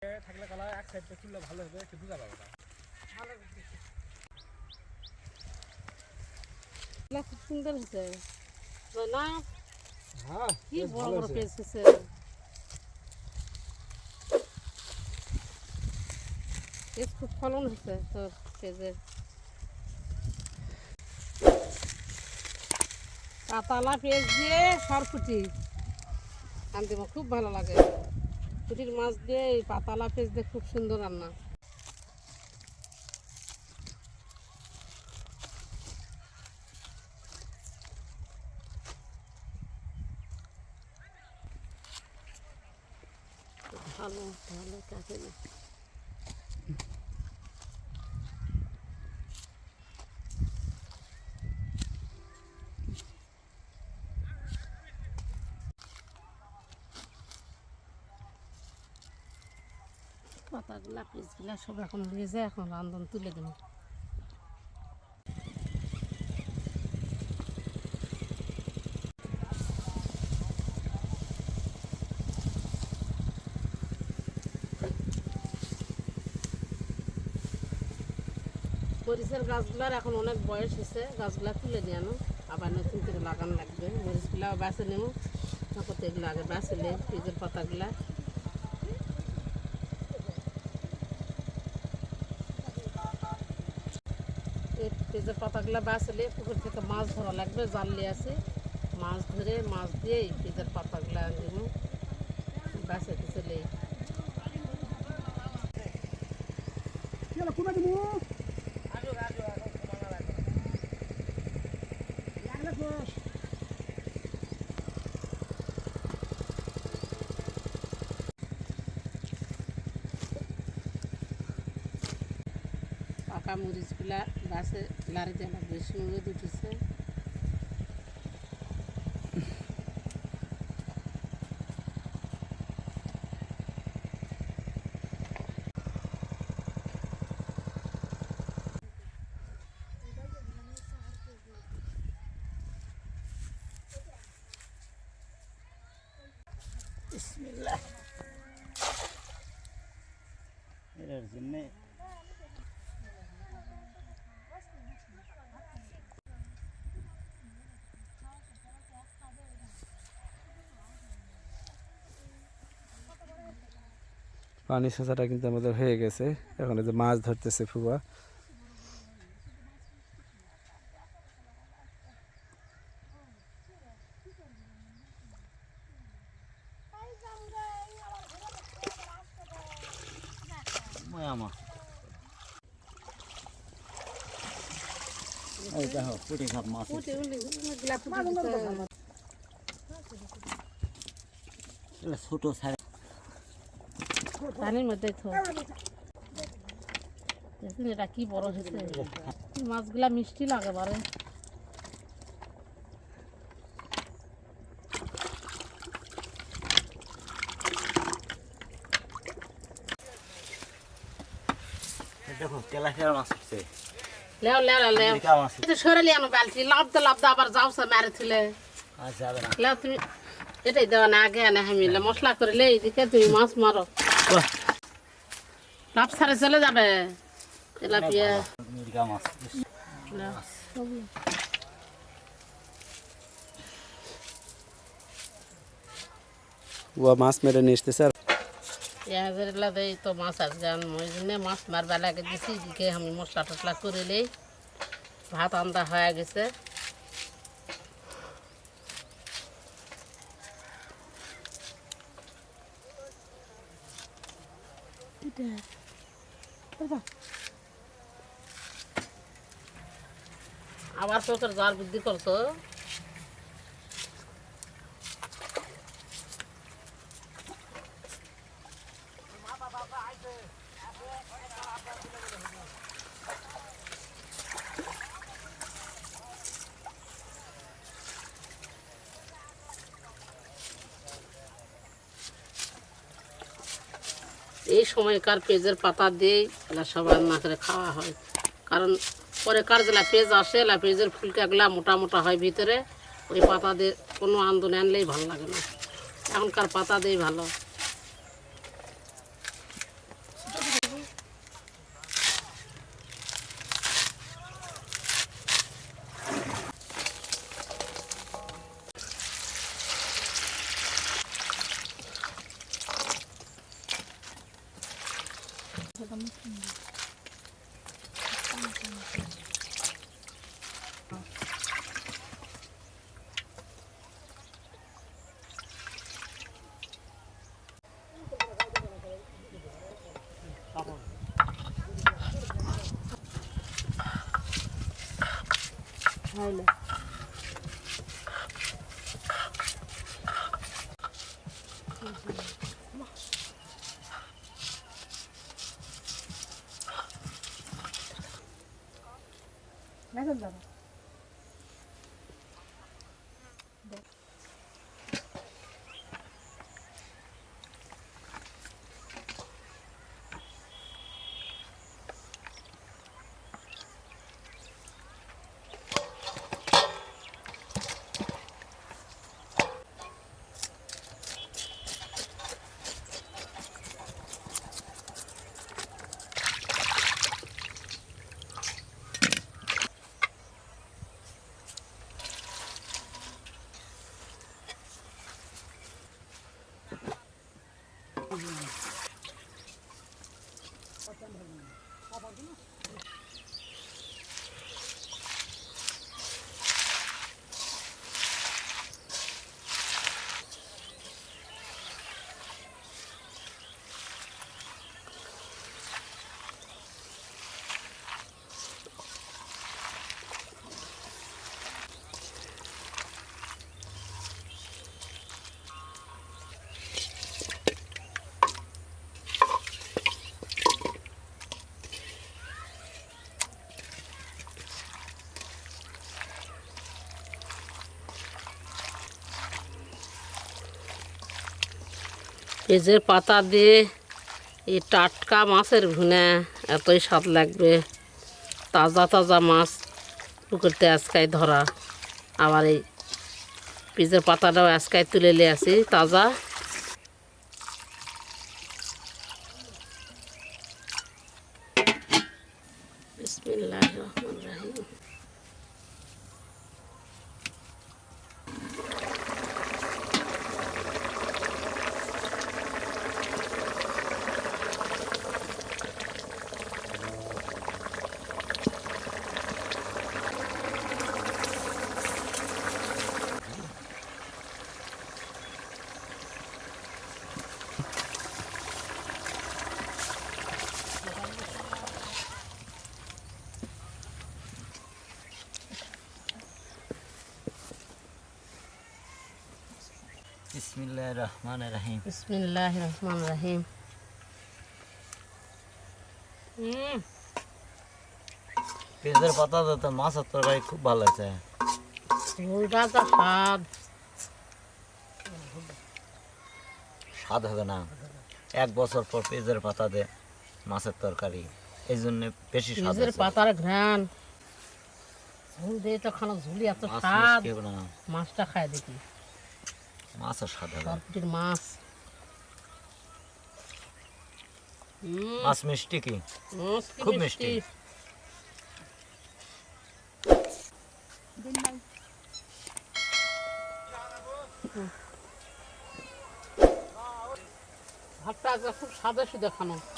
থাকলে কলা এক সাইডটা তুললে ভালো হবে একটু বুঝা পাবে খুব সুন্দর হয়েছে। না হ্যাঁ কি বড় বড় পেজ হয়েছে। পেজ খুব ফলন হয়েছে তোর পেজের পাতালা পেঁয়াজ দিয়ে সরপুটি। আনতে খুব ভালো লাগে। পুটির মাছ দিয়ে এই পাতালা পেঁচ দিয়ে খুব সুন্দর রান্না। ভালো ভালো না পাতাগুলা পিসগুলা সব এখন যায় এখন রান্ধন তুলে দেবো। মরিচের গাছগুলার এখন অনেক বয়স হয়েছে, গাছগুলা তুলে নিয়ে আনো। আবার নতুন করে লাগানো লাগবে। মরিচগুলা বাঁচে নেব। তারপর তো এগুলো আগে বাঁচলে ফ্রিজের পাতাগুলা। পেঁয়াজের পাতাগুলা বাঁচলে পুকুর থেকে মাছ ধরা লাগবে, জাল নিয়ে আসে। মাছ ধরে, মাছ দিয়ে পাতাগুলা পাতাগুলা পাকা মরিচগুলা বাসে লাড়ি দেওয়া লাগবে শুনে উঠেছে এর জন্য পানি সাঁচাটা কিন্তু আমাদের হয়ে গেছে। এখন যে মাছ ধরতেছে ফুবা। ময়া মাছ এই দেখো পুটি সব মাছ উঠে উঠে এগুলা ফুটে দিতে এগুলো ছোট সাইজ পানির মধ্যে থো। দেখুন এটা কি বড় হয়েছে। মাছগুলা মিষ্টি লাগে বারে। দেখো তেলাপিয়ার মাছ উঠছে। লেও লেও লেও এটা সরালি আনো বালতি লাভতে লাভতে আবার যাওছে মারে থিলে আর না। লেও তুমি এটাই দেওয়া না আগে আনে হামিলে। মশলা করে লে এদিকে তুমি মাছ মারো। লাভ চলে যাবে। তেলাপিয়া। মাছ লেও। ও মাছ মেরে নিয়ে এসতেছে আর। পেঁয়াজের লাদে তো মাছ আর যান ওই জন্য মাছ মারবা লাগে দিছি এদিকে আমি মশলা টসলা করে ভাত আন্দা হয়ে গেছে। আবার তোর জাল বুদ্ধি করতো এই সময়কার পেজের পাতা দিয়েই এলা সবার রান্না করে খাওয়া হয়। কারণ পরে কার যেলা পেজ আসে, এলা পেঁয়াজের ফুলকাগুলা মোটা মোটা হয় ভিতরে, ওই পাতা দিয়ে কোনো আন্দোলন আনলেই ভালো লাগে না। এখনকার পাতা দিয়েই ভালো। 된다고. Thank you. পেঁয়াজের পাতা দিয়ে এই টাটকা মাছের ভুনে এতই স্বাদ লাগবে। তাজা তাজা মাছ পুকুরতে আজকাই ধরা। আবার এই পেজের পাতাটাও আজকাই তুলে নিয়ে আসি, তাজা বিসমিল্লাহ রহমান রাহিম। বিসমিল্লাহ রহমান রাহিম। হুম পেঁয়াজের পাতা তো তরকারি খুব ভালো হয়েছে ঝোলটা তো স্বাদ। স্বাদ হবে না। এক বছর পর পেঁয়াজের পাতা দে মাছের তরকারি। এই জন্য বেশি স্বাদ হয়েছে। পাতার ঘ্রাণ। ঝোল দিয়ে তো খানা ঝুলি এত স্বাদ। মাছটা খায় দেখি। হবে সরপুটির মাছ। মাছ মিষ্টি কি? খুব মিষ্টি। ভাতটা খুব সাদা সুদা খানো।